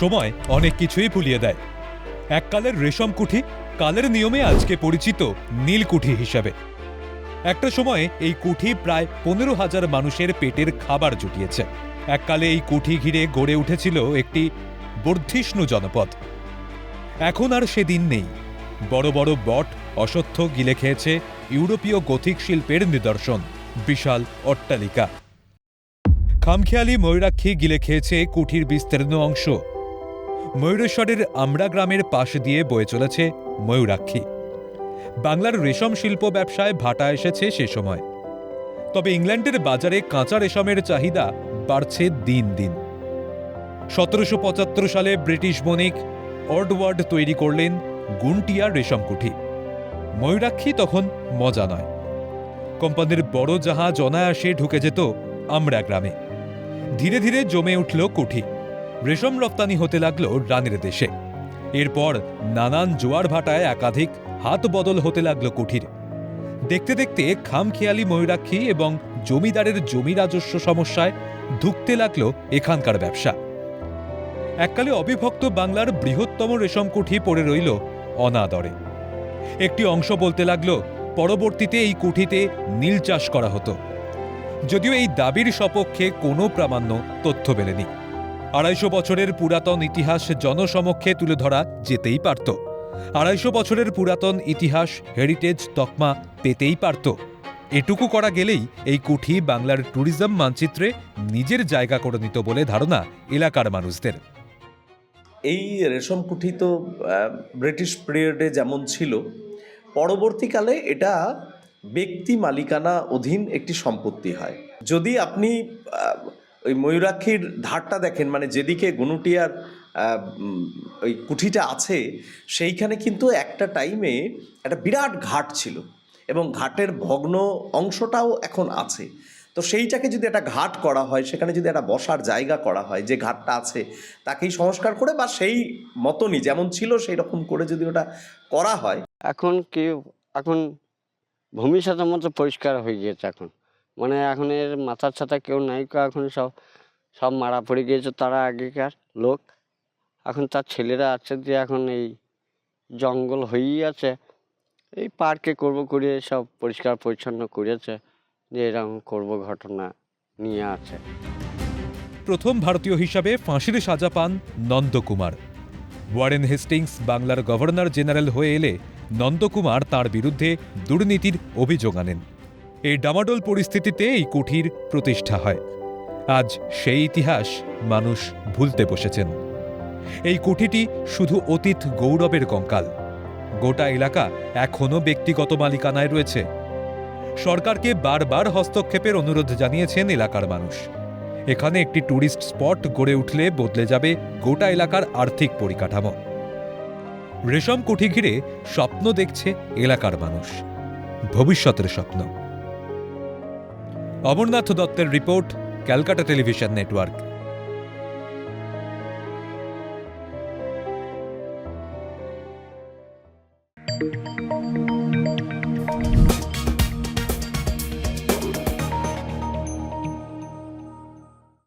সময় অনেক কিছুই ভুলিয়ে দেয়। এককালের রেশম কুঠি কালের নিয়মে আজকে পরিচিত নীলকুঠি হিসাবে। একটা সময়ে এই কুঠি প্রায় পনেরো হাজার মানুষের পেটের খাবার জুটিয়েছে। এককালে এই কুঠি ঘিরে গড়ে উঠেছিল একটি বর্ধিষ্ণু জনপদ। এখন আর সেদিন নেই। বড় বড় বট, অসত্য গিলে খেয়েছে ইউরোপীয় গথিক শিল্পের নিদর্শন, বিশাল অট্টালিকা। খামখেয়ালি, ময়ূরাক্ষী গিলে খেয়েছে কুঠির বিস্তীর্ণ অংশ। ময়ূরেশ্বরের আমড়া গ্রামের পাশ দিয়ে বয়ে চলেছে ময়ূরাক্ষী। বাংলার রেশম শিল্প ব্যবসায় ভাটা এসেছে সে সময়। তবে ইংল্যান্ডের বাজারে কাঁচা রেশমের চাহিদা বাড়ছে দিন দিন। সতেরোশো পঁচাত্তর সালে ব্রিটিশ বণিক অর্ডওয়ার্ড তৈরি করলেন গুনটিয়া রেশম কুঠি। ময়ূরাক্ষী তখন মজা নয়। কোম্পানির বড় জাহাজ অনায়াসে ঢুকে যেত আমরা গ্রামে। ধীরে ধীরে জমে উঠল কুঠি। রেশম রপ্তানি হতে লাগল রানের দেশে। এরপর নানান জোয়ার ভাটায় একাধিক হাত বদল হতে লাগল কুঠির। দেখতে দেখতে খামখেয়ালি ময়ূরাক্ষী এবং জমিদারের জমি রাজস্ব সমস্যায় ধুঁকতে লাগল এখানকার ব্যবসা। এককালে অবিভক্ত বাংলার বৃহত্তম রেশম কুঠি পড়ে রইল অনাদরে। একটি অংশ বলতে লাগল, পরবর্তীতে এই কুঠিতে নীল চাষ করা হতো। যদিও এই দাবির সপক্ষে কোনো প্রামাণ্য তথ্য মেলেনি। আড়াইশো বছরের পুরাতন ইতিহাস জনসমক্ষে তুলে ধরা যেতেই পারত। আড়াইশো বছরের পুরাতন ইতিহাস হেরিটেজ তকমা পেতেই পারত। এটুকু করা গেলেই এই কুঠি বাংলার ট্যুরিজম মানচিত্রে নিজের জায়গা করে নিত বলে ধারণা এলাকার মানুষদের। এই রেশম কুঠি তো ব্রিটিশ পিরিয়ডে যেমন ছিল, পরবর্তীকালে এটা ব্যক্তি মালিকানা অধীন একটি সম্পত্তি হয়। যদি আপনি ওই ময়ূরাক্ষীর ধারটা দেখেন মানে যেদিকে গনুটিয়ার ওই কুঠিটা আছে, সেইখানে কিন্তু একটা টাইমে একটা বিরাট ঘাট ছিল এবং ঘাটের ভগ্ন অংশটাও এখন আছে। তো সেইটাকে যদি একটা ঘাট করা হয়, সেখানে যদি একটা বসার জায়গা করা হয়, যে ঘাটটা আছে, তাকেই সংস্কার করে বা সেই মতনই যেমন ছিল সেই রকম করে যদি ওটা করা হয়। এখন কি এখন ভবিষ্যতের মতো পরিষ্কার হয়ে গিয়েছে এখন। মানে এখন এর মাথার ছাতা কেউ নাই এখন সব সব মারা পড়ে গিয়েছে তারা আগেকার লোক। এখন তার ছেলেরা আছে যে এখন এই জঙ্গল হয়েই আছে। এই পার্কে করব করে সব পরিষ্কার পরিচ্ছন্ন করেছে, যে এরকম করব ঘটনা নিয়ে আছে। প্রথম ভারতীয় হিসাবে ফাঁসির সাজা পান নন্দকুমার। ওয়ারেন হেস্টিংস বাংলার গভর্নর জেনারেল হয়ে এলে নন্দকুমার তার বিরুদ্ধে দুর্নীতির অভিযোগ আনেন। এই ডামাডোল পরিস্থিতিতে এই কুঠির প্রতিষ্ঠা হয়। আজ সেই ইতিহাস মানুষ ভুলতে বসেছেন। এই কুঠিটি শুধু অতীত গৌরবের কঙ্কাল। গোটা এলাকা এখনও ব্যক্তিগত মালিকানায় রয়েছে। সরকারকে বারবার হস্তক্ষেপের অনুরোধ জানিয়েছেন এলাকার মানুষ। এখানে একটি ট্যুরিস্ট স্পট গড়ে উঠলে বদলে যাবে গোটা এলাকার আর্থিক পরিকাঠামো। রেশম কুঠি ঘিরে স্বপ্ন দেখছে এলাকার মানুষ। ভবিষ্যতের স্বপ্ন। অমরনাথ দত্তের রিপোর্ট ক্যালকাটা টেলিভিশন নেটওয়ার্ক।